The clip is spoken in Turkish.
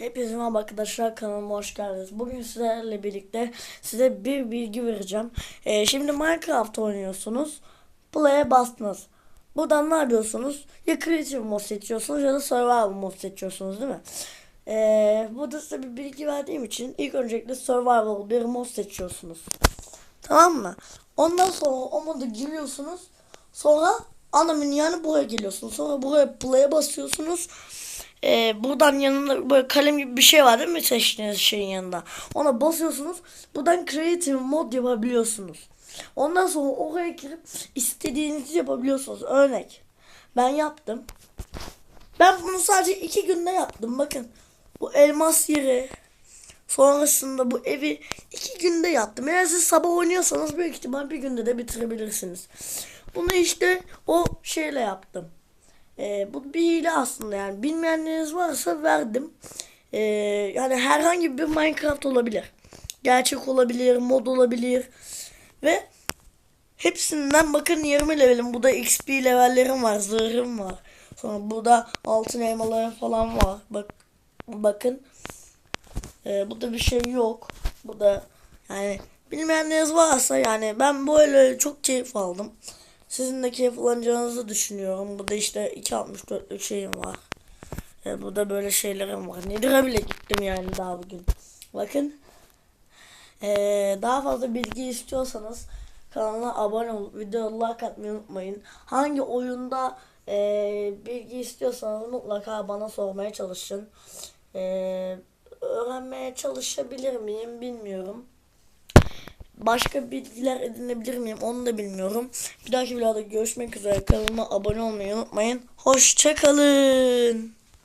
Hepinize merhaba arkadaşlar kanalıma hoş geldiniz. Bugün sizlerle birlikte size bir bilgi vereceğim. Ee, şimdi Minecraft oynuyorsunuz. Play'e bastınız. Buradan ne yapıyorsunuz? Ya Creative mod seçiyorsunuz ya da Survival mod seçiyorsunuz değil mi? Ee, burada size bir bilgi verdiğim için ilk öncelikle Survival bir mod seçiyorsunuz. Tamam mı? Ondan sonra o moda giriyorsunuz. Sonra ana menü yani buraya geliyorsunuz. Sonra buraya play'e basıyorsunuz. Ee, buradan yanında böyle kalem gibi bir şey var değil mi seçtiğiniz şeyin yanında? Ona basıyorsunuz. Buradan creative mod yapabiliyorsunuz. Ondan sonra oraya girip istediğinizi yapabiliyorsunuz. Örnek. Ben yaptım. Ben bunu sadece iki günde yaptım. Bakın. Bu elmas yeri. Sonrasında bu evi iki günde yaptım. Eğer siz sabah oynuyorsanız büyük ihtimal bir günde de bitirebilirsiniz. Bunu işte o şeyle yaptım. Ee, bu bir hile aslında yani. Bilmeyenleriniz varsa verdim. Ee, yani herhangi bir Minecraft olabilir. Gerçek olabilir, mod olabilir. Ve hepsinden bakın 20 levelim. Burada XP levellerim var, zırhım var. Sonra burada altın elmalarım falan var. Bak bakın. Ee, burada bir şey yok. Burada yani bilmeyenleriniz varsa yani ben böyle çok keyif aldım. Sizin de keyif alacağınızı düşünüyorum. Burada işte 2.64'lük şeyim var. Ee, burada böyle şeylerim var. Nedir'e bile gittim yani daha bugün. Bakın. Ee, daha fazla bilgi istiyorsanız kanala abone olup video like atmayı unutmayın. Hangi oyunda ee, bilgi istiyorsanız mutlaka bana sormaya çalışın. Ee, öğrenmeye çalışabilir miyim bilmiyorum. Başka bilgiler edinebilir miyim onu da bilmiyorum. Bir dahaki videoda görüşmek üzere. Kanalıma abone olmayı unutmayın. Hoşçakalın.